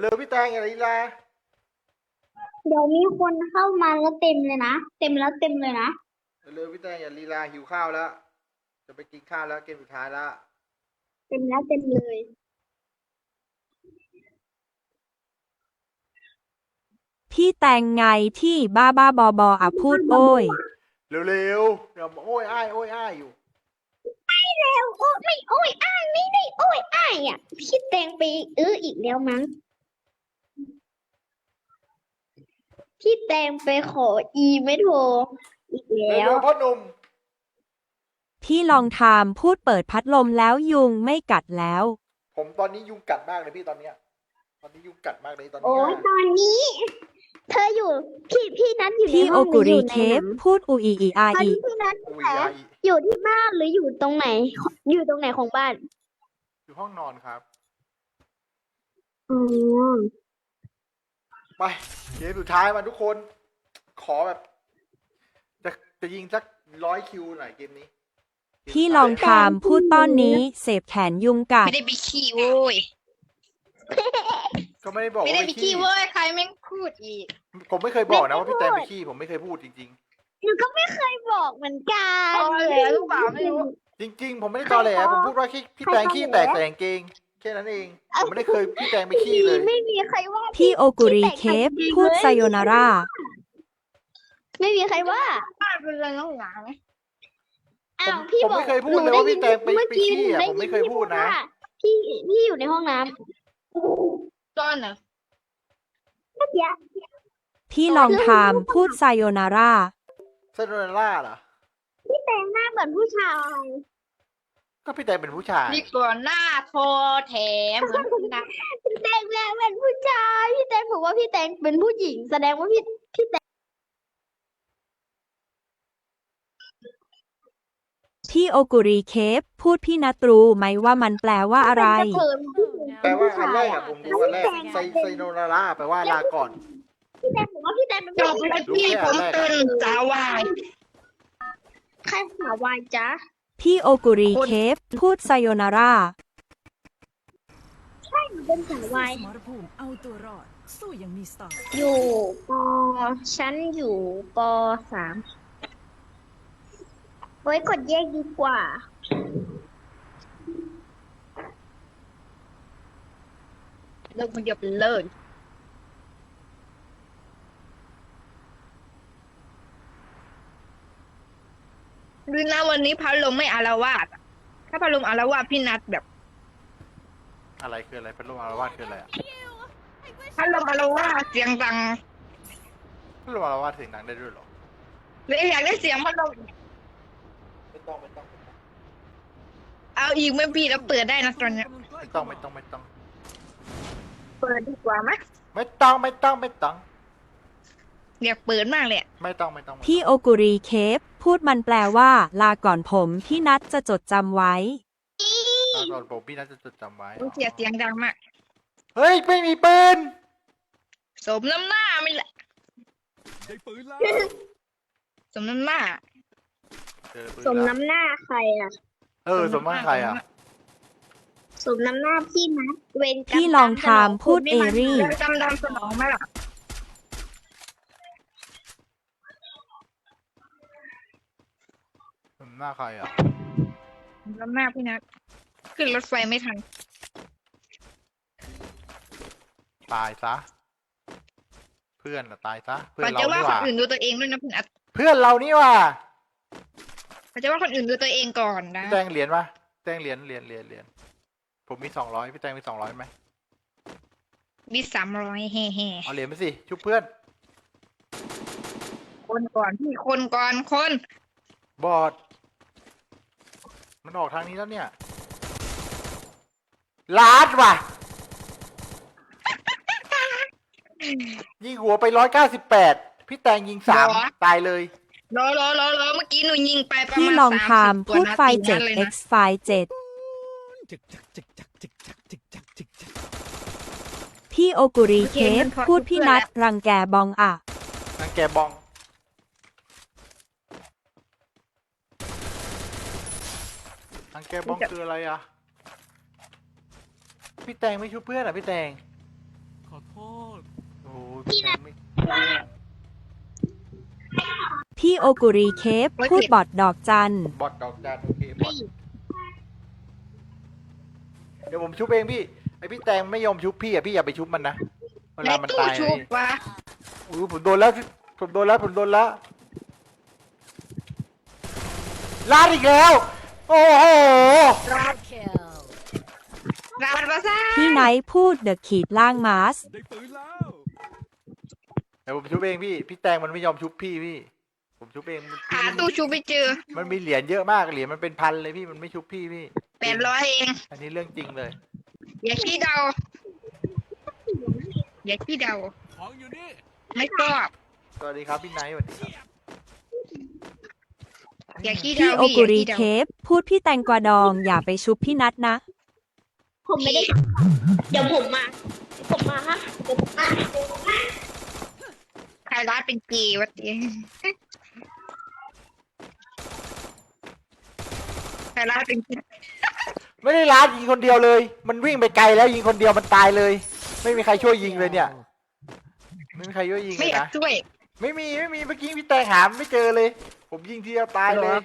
เร็วพี่แตงอย่าลีลาเดี๋ยวมีคนเข้ามาแล้วเต็มเลยนะ เต็มแล้วเต็มเลยนะ เร็วพี่แตงอย่าลีลาหิวข้าวแล้ว จะไปกินข้าวแล้วเกมสุดท้ายแล้วเต็มแล้วเต็มเลย พี่แตงไงที่บ้าบ้าบอบออะพูดโอ้ย เร็วๆเดี๋ยวโอ้ยอ้ายโอ้ยอ้ายอยู่ แล้วโอ้ไม่โอ้ยอ้ายไม่ได้โอ้ยอ้ายอะพี่แตงไปอื้ออีกแล้วมั้ง พี่แตงไปขออีไม่โทรอีกแล้ว เร็วๆพ่อหนุ่ม พี่ลองทามพูดเปิดพัดลมแล้วยุงไม่กัดแล้ว ผมตอนนี้ยุงกัดมากเลยพี่ตอนเนี้ย ตอนนี้ยุงกัดมากเลยตอนโอ้เนี้ยยตอนนี้ เธออยู่พี่พี่นัทอยู่ในพี่ห้โอองหกุรืออริยู่ในเคหฟนังพูดอูอีอีอาตอนอีนี้พี่นัทอุ้ยแหมยายอยู่ที่บ้านหรืออยู่ตรงไหน อยู่ตรงไหนของบ้านอยู่ห้องนอนครับ อ๋อ ไปเกมสุดท้ายมาทุกคน ขอแบบ จะจะยิงสักร้อยคิวหน่อยเกมนี้พี่ลองทามพูดต้อนนี้ เสพแขนยุงกัด ไม่ได้ไปขี้โว้ย ก็ไม่ได้บอกไม่ว่าได้ไปไปขี้ขี้เว้ย ใครแม่งพูดอีก ผมไม่เคยบอกนะว่าพี่แตงไปขี้ผมไม่เคยพูดจริง หนูก็ไม่เคยบอกเหมือนกันตอแหลหรือเปล่าไม่รู้ ๆ จริง ๆ ผมไม่ได้ตอแหลผมพูดว่าขี้พี่แตงขี้แตกแต่กางเกง แค่นั้นเองผมไม่ได้เคยพี่แตงไปขี้เลย ไม่มีใครว่าพี่โอกุริเคฟพูดไซโยนาราไม่มีใครว่าบ้านเป็นเรื่องน้องหนาไหมอ้าวผมพี่ผมบอกไม่เคยพูดหนูเลยว่าพี่ด้แตงไปเมื่อไปกี้ขี้อะหนูผมไม่เคยพูดนะว่าพี่พี่อยู่ในห้องน้ตอนน่ะำเมื่อกี้พี่ลองทามพูดไซโยนาราเซนโรล่าเหรอพี่แตงหน้าเหมือนผู้ชาย ก็พี่แตงเป็นผู้ชาย นี่ก่อนหน้าโทรแถมเหมือนคุณนะพี่แตงแม่เป็นผู้ชาย พี่แตงบอกว่าพี่แตงเป็นผู้หญิง แสดงว่าพี่พี่แตงพี่โอกุริเคฟพูดพี่นัตรูไหมว่ามันแปลว่าอะไร เป็นกระเทยพี่แปลว่าอันแรกอะผมรู้อันแรกไซไซโนราล่าแปลว่าลาก่อน พี่แตงบอกว่าพี่แตงเป็นจผู้บหญิงแล้วพี่ผมเป็นสาววาย ใครสาววายจ๊ะ พี่โอกุริเคฟ พูดไซโยนาราเป็นสาววายสมรภูมิเอาตัวรอด สู้อยังมีสไตล์อยู่ปชั้นอยู่ปสามไว้กดแยกดีกว่า เลิกมันเดียวเป็นเลิ กดูนะวันนี้พัดลมไม่อารวาสอะถ้าพัดลมอารวาสพี่นัดแบบอะไรคืออะไรเป็นโรคอารวาสคืออะไรอะพัดลมอารวาสเสียงดังเป็นโรคอารวาสเสียงดังได้ด้วยเหรอเลยอยากได้เสียงพัดลมไม่ต้องไม่ต้อง เอาอีกไหม่พี่แล้วเปิดได้นะตอนเนี้ยไม่ต้องไม่ต้องไม่ต้อง เปิดดีกว่าไหมไม่ต้องไม่ต้องไม่ต้อง อยากเปิดมากเลยอะไม่ต้องไม่ต้องพี่โอกุริเคฟพูดมันแปลว่า ลาก่อนผมพี่นัทจะจดจำไว้ตอนก่อนผมพี่น่าจะจดจำไว้ต้องเสียเสียงดังมาก เฮ้ยไม่มีปืนสมน้ำหน้าไม่ละได้ปืนแล้วสมน้ำหน้า เจอปืนสมแล้วน้ำหน้าใครอะ เออสมว่าใครอะสมน้ำหน้าพี่นะ เวรกรรมพี่ลองทามพูดเอรี่แล้วจำดำสนองไหมล่ะ หน้าใครอะสมน้ำหน้าพี่นัทขึ้นรถไฟไม่ทัน ตายซะ เพื่อนอะตายซะ เพื่อก่อนนเราจะว่านี่หคนว่า อื่นดูตัวเองด้วยนะพี่นัทเพื่อนเรานี่หว่าก่อนจะว่าคนอื่นดูตัวเองก่อนนะ พี่แตงเหรียญปะแตงเหรียญเหรียญเหรียญเหรียญผมมีสองร้อยพี่แตงมีสองร้อยไหมมีสามร้อยแห่แห่เอาเหรียญไปสิชุบเพื่อนคนก่อนพี่คนก่อนคน บอด มันออกทางนี้แล้วเนี่ย ลาดว่ะ ยิงหัวไปร้อยเก้าสิบแปด พี่แตงยิงสามตายเลย รอรอรอรอเมื่อกี้หนูยิงไปประพี่มาณลองสามทามสิบกว่าพูดนัดไฟสี่เจ็นัดดเลย x นะไฟเจ็ดจิกจักจิกจักจิกจักจิกจักจิกจักพี่โอกุริเคฟพูดพี่นัทรังแกบองอะนังแกบอง นังแกบองคืออะไรอะ พี่แตงไม่ชุบเพื่อนอะพี่แตง ขออโทษ โอ้โหพี่แตงไม่พี่โอกุรีเคฟพูดบอดดอกจัน บอดดอกจันโอเคบอดเดี๋ยวผมชุบเองพี่ ไอพี่แตงไม่ยอมชุบพี่อะพี่อย่าไปชุบมันนะ เวในลามันตู้ตายชุนะบพี่วะอู้ผมโดนแล้ว ผมโดนแล้ว ผมโดนแล้วลาดอีกแล้ว โอ้โหราบาซ่าพี่ไนท์พูดเดอะขีดล่างมาส ได้ปืนแล้ว เดี๋ยวผมชุบเองพี่ พี่แตงมันไม่ยอมชุบพี่พี่ ผมชุบเองมันหาตู้ชุบไปเจอมันมีเหรียญเยอะมากเหรียญมันเป็นพันเลยพี่มันไม่ชุบพี่พี่ แปดร้อยเอง อันนี้เรื่องจริงเลย อย่าขี้เดา อย่าขี้เดา ของอยู่นี่ ไม่ชอบ สวัสดีครับพี่ไนท์สวัสดีครับอย่าขี้ พี่เดาโอพี่อกุย่ารีขี้เดาเคฟพูดพี่แตงกวาดอง อย่าไปชุบพี่นัทนะ ผมไม่ได้ เดี๋ยวผมมา ผมมาฮะเดี๋ยวผมมาเดี๋ยวผมมาใครร้านเป็นเกย์วะเจ๊ใครร้านเป็นเกย์ไม่ได้ลาดยิงคนเดียวเลย มันวิ่งไปไกลแล้วยิงคนเดียวมันตายเลย ไม่มีใครช่วยยิงเลยเนี่ย ไม่มีใครช่วยยิงไม่เลยอยากนะ ช่วย ไม่มีไม่มีเมื่อกี้พี่แตงหาไม่เจอเลย ผมยิงทีเดียวตายเลย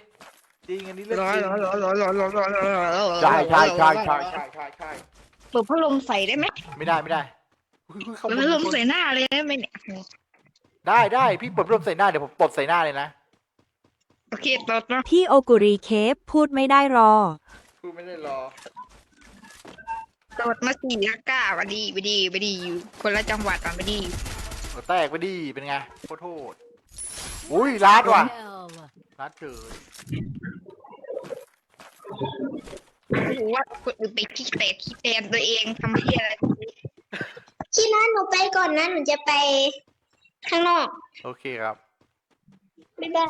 จริงอันนี้เรื่องร้อจยริงร้อยร้อยร้อยร้อยร้อยร้อยร้อยร้อยใช่ใช่ใช่ใช่ใช่ใช่ใช่เปิดพัดลมใส่ได้ไหมไม่ได้ไม่ได้อุ๊ยอุ๊ยเขาเปิดพัดลมใส่หน้าเลยได้ไหมเนี่ยได้ได้พี่เปิดพัดลมใส่หน้าเดี๋ยวผมตดใส่หน้าเลยนะโอเคตดเนาะพี่โอกุรีเคฟพูดไม่ได้รอ พูดไม่ได้รอตดมาสี่ละก้าบดีบดีบดีอยู่คนละจังหวัดอะบดีหัว แตกไปดีเป็นไงโคตรโทษอุ้ยลาดว่ะลาดเกิดไม่รู้ว่าคนอื่นไปขี้แตกขี้แตนตัวเองทำเพี้ยอะไรพี่นัทหนูไปก่อนนะหนูจะไปข้างนอกโอเคครับ บ๊ายบาย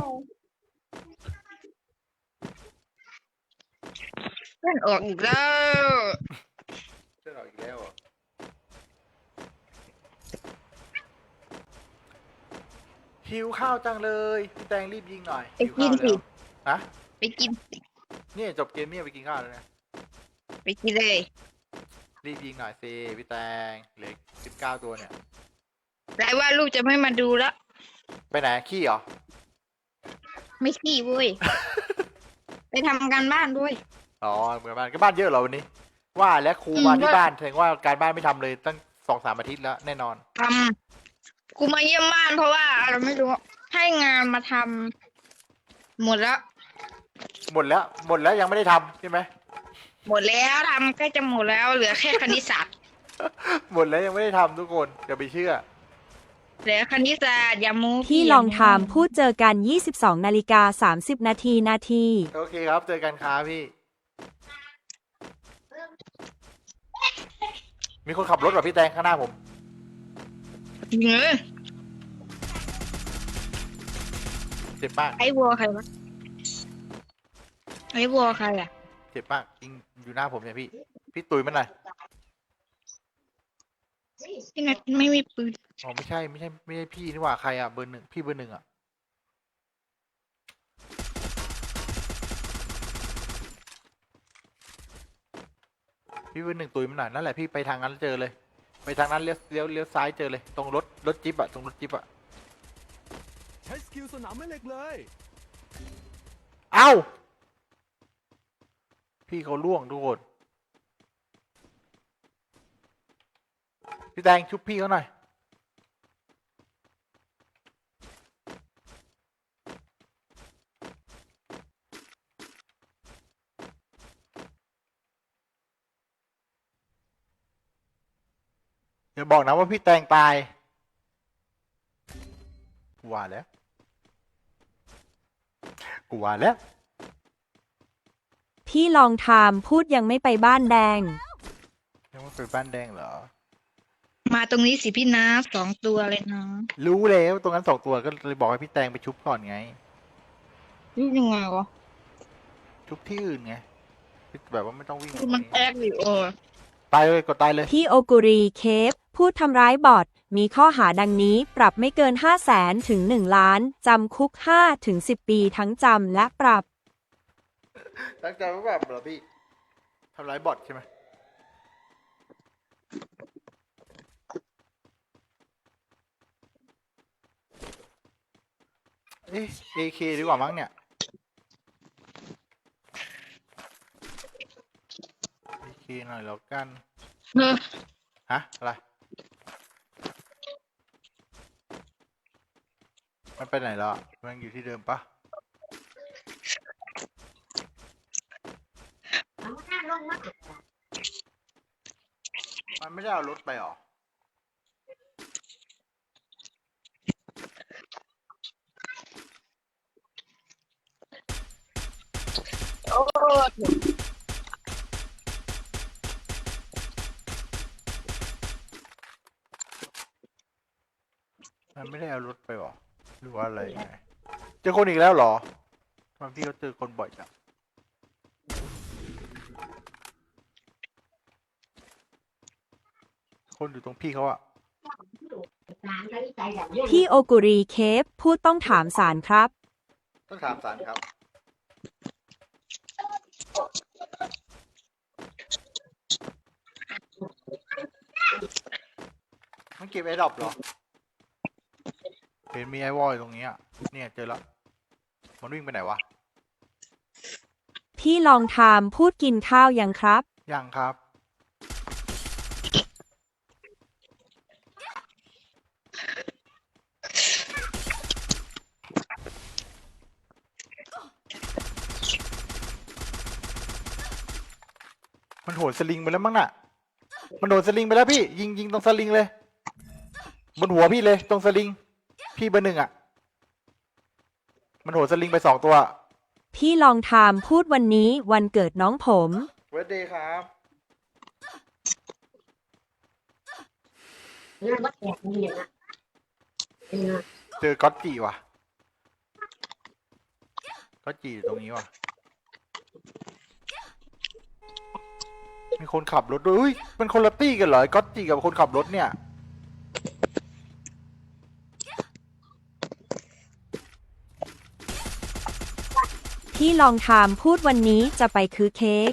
เพื่อนออกอีกแล้ว เจอเราอีกแล้วเหรอ หิวข้าวจังเลยพี่แตงรีบยิงหน่อยไปหิวกิข้านวสิแล้วฮะไปกินสินี่จบเกมนี่ไปกินข้าวแล้วนะไปกินเลย รีบยิงหน่อยสิพี่แตงเหลือสิบเก้าตัวเนี่ยรายว่าลูกจะไม่มาดูแล้วไปไหนขี้เหรอไม่ขี้เว้ย ไปทำการบ้านด้วย อ๋อเหมือนบ้านก็บ้านเยอะเหรอวันนี้ ว่าแล้วครูอืมมาที่ว่า บ้านแสดงว่าการบ้านไม่ทำเลยตั้งสองสามอาทิตย์แล้วแน่นอน ทำ กูมาเยี่ยมบ้านเพราะว่าเราไม่รู้ ให้งานมาทำหมดแล้ว หมดแล้วหมดแล้วยังไม่ได้ทำใช่ไหมหมดแล้วทำใกล้จะหมดแล้วเหลือแค่คณิตศาสตร์หมดแล้วยังไม่ได้ทำทุกคนอย่าไปเชื่อ เหลือคณิตศาสตร์อย่ามูพี่ลองถามพูดเจอกัน 22นาฬิกา30 นาทีนาที โอเคครับ เจอกันครับพี่ มีคนขับรถแบบพี่แตงข้างหน้าผม เนื้อเจ็บมากไอ้วัวใครวะไอ้วัวใครอะเจ็บมากยิงอยู่หน้าผมเนี่ยพี่ พี่ตุยมันหน่อยพี่นัทไม่มีปืนอ๋อไม่ใช่ไม่ใช่ไม่ใช่พี่นี่หว่าใครอะเบอร์หนึ่งพี่เบอร์หนึ่งอะพี่เบอร์หนึ่งตุยมันหน่อยนั่นแหละพี่ไปทางนั้นเจอเลย ไปทางนั้นเลี้ยวเลี้ยวเลี้ยวซ้ายเจอเลย ตรงรถรถจิ๊บอะตรงรถจิ๊บอะใช้สกิลสนามแม่เหล็กเลย เอ้า พี่เขาล่วงทุกคนพี่แตงชุบพี่เขาหน่อย บอกนะว่าพี่แตงตายกูว่าแล้วกูว่าแล้ว พี่ลองถามพูดยังไม่ไปบ้านแดง ยังไม่ไปบ้านแดงเหรอ มาตรงนี้สิพี่นัทสองตัวเลยนะรู้แล้วตรงนั้นสองตัวก็เลยบอกให้พี่แตงไปชุบก่อนไงรู้ยังไงวะชุบที่อื่นไงแบบว่าไม่ต้องวิ่งคือมันแอกอยู่เออตายเลยกดตายเลย พี่โอกุรีเคฟ ผู้ทำร้ายบอทมีข้อหาดังนี้ปรับไม่เกิน 5 0 0แสนถึง 1 ล้าน จำคุก 5 ถึง 10 ปีทั้งจำและปรับ ตั้งำจว่ปรับเหรอพี่ทำร้ายบอทใช่ไหมเอ๊ะ AK ดีกว่ามั้งเนี่ย AK หน่อยแล้วกัน ฮะอะไร มันไปไหนแล้วอะมันอยู่ที่เดิมปะมันไม่ได้เอารถไปหรอ โอ้มันไม่ได้เอารถไปหรอ หรือว่าอะไรยังไงเจอคนอีกแล้วเหรอทำไมพี่เขาเจอคนบ่อยจังคนอยู่ตรงพี่เขาอะพี่โอกุรีเคฟพูดต้องถามสารครับ ต้องถามสารครับ มันเก็บไอ้ดรอปเหรอ เห็นมีไอวอลอยู่ตรงนี้อะเนี่ยเจอแล้วมันวิ่งไปไหนวะพี่ลองทามพูดกินข้าวยังครับ ยังครับ มันโหนสลิงไปแล้วมั้งน่ะ มันโดนสลิงไปแล้วพี่ ยิงยิงตรงสลิงเลย บนหัวพี่เลยตรงสลิง พี่เบอร์หนึ่งอะ มันโหนสลิงไปสองตัวพี่ลองทามพูดวันนี้วันเกิดน้องผม เวทเดย์ครับเจอก๊อตจีว่ะก๊อตจีอยู่ตรงนี้ว่ะ มีคนขับรถด้วยอุ้ยเป็นคนละตี้กันเหรอไอ้ก๊อตจีกับคนขับรถเนี่ย พี่ลองทามพูดวันนี้จะไปคือเค้ก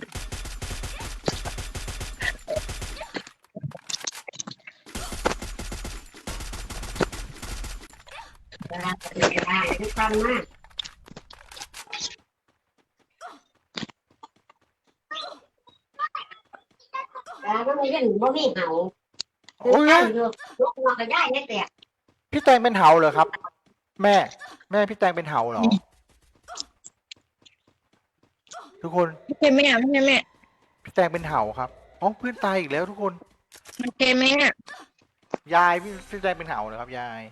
แล้วก็มีเรื่องบ่มีเหาโอ้ยลูกหัวก็ได้แน่แต่พี่แตงเป็นเหาเหรอครับ แม่ แม่พี่แตงเป็นเหาเหรอ ทุกคนไม่ใช่แม่ไม่ใช่แม่พี่แตงเป็นเหาครับอ๋อเพื่อนตายอีกแล้วทุกคนมันใช่แม่ยายพี่พี่แตงเป็นเหาเหรอครับยาย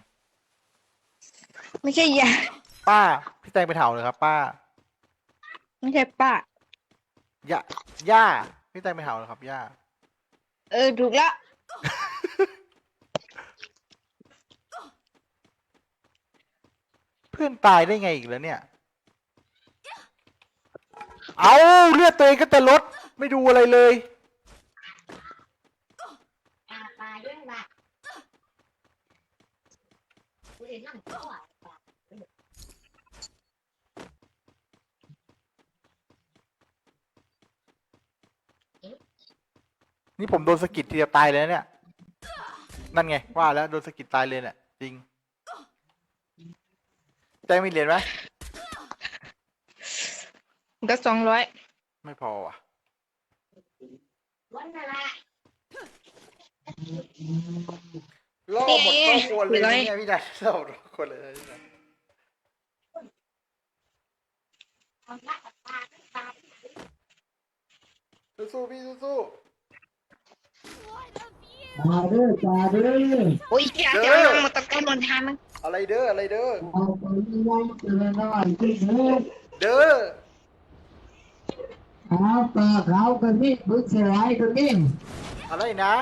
ไม่ใช่ยายป้า พี่แตงเป็นเหาเหรอครับ ป้าไม่ใช่ป้าย่าย่าพี่แตงเป็นเหาเหรอครับย่าเออถูกแล้วเพื่อนตายได้ไงอีกแล้วเนี่ย เอาเลือดตัวเองก็จะลดไม่ดูอะไรเลย นี่ผมโดนสะกิดทีเดียวตายเลยนะเนี่ย นั่นไง ว่าแล้วโดนสะกิดตายเลยเนี่ยจริงแตงมีเหรียญไหม ก็สองร้อยไม่พอว่ะวันนั้นละล่อหมดครอบครัวเลยนะเนี่ยพี่ดาล่อหมดครอบครัวเลยนะพี่ดาเอาละปลาปลาสู้ๆพี่สู้มาเด้อจ้าเด้อโอ้ยแกจะเอามาตะกันมันทานมั้งๆอะไรเด้ออะไรเด้อ เอาไปไว้เจอหน่อยที่เด้อ เด้อ เอาปลาขาวกันนี่บึกสลายกันนี่อะไรนะ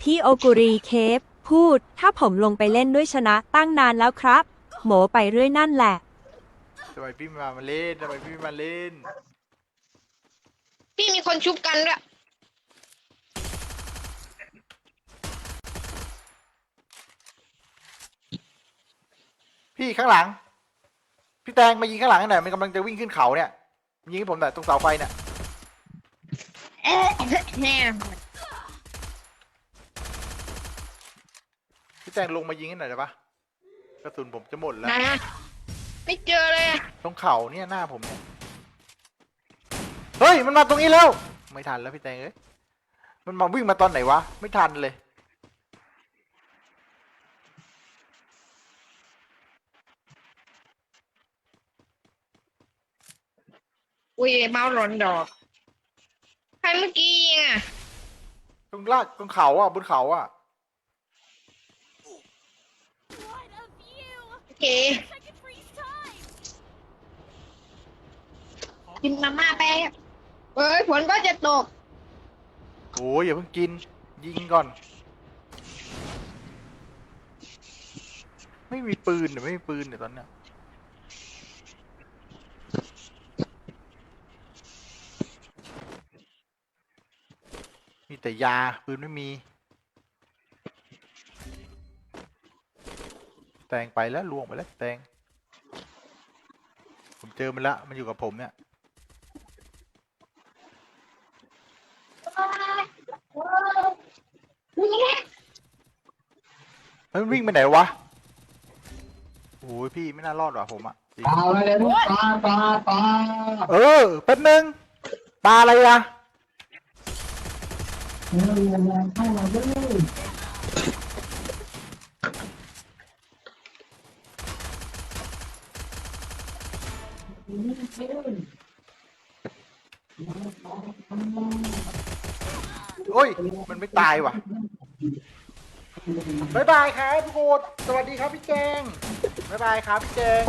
พี่โอกุรีเคฟพูด ถ้าผมลงไปเล่นด้วยชนะตั้งนานแล้วครับโหมไปเรื่อยนั่นแหละ ทำไมพี่ไม่มามาเล่นทำไมพี่ไม่มาเล่น พี่มีคนชุบกันด้วยพี่ข้างหลัง พี่แตงมายิงข้างหลังหน่อยมันกำลังจะวิ่งขึ้นเขาเนี่ย ยิงให้ผมหน่อยตรงเสาไฟเนี่ยเอ๊ะแน่พี่แตงลงมายิงให้หน่อยได้ปะกระสุนผมจะหมดแล้วนะไม่เจอเลยอะตรงเข่าเนี่ยหน้าผมเนี่ยเฮ้ยมันมาตรงนี้แล้ว ไม่ทันแล้วพี่แตงเอ้ยมันมาวิ่งมาตอนไหนวะไม่ทันเลย อุ้ยเมาส์หล่นดอกใครเมื่อกี้ยิงอะตรงลากตรงเขาอะบนเขาอะโอเคกินมาม่าไปเอ้ยฝนก็จะตก โอ้ยอย่าเพิ่งกิน ยิงก่อน ไม่มีปืนเนี่ยไม่มีปืนเนี่ยตอนเนี้ย แต่ยาปืนไม่มี แตงไปแล้วลวงไปแล้วแตง ผมเจอมันละมันอยู่กับผมเนี่ยเฮ้ยมันวิ่งไปไหนวะโอ้ยพี่ไม่น่ารอดว่ะผมอะจริงปลาอะไรเลยลูกปลาปลาปลาเออแป๊บนึงปลาอะไรอะ เอออย่าแรงเข้ามาด้วยโอ้ย มันไม่ตายว่ะบายบายครับทุกคนสวัสดีครับพี่แจงบายบายครับพี่แจง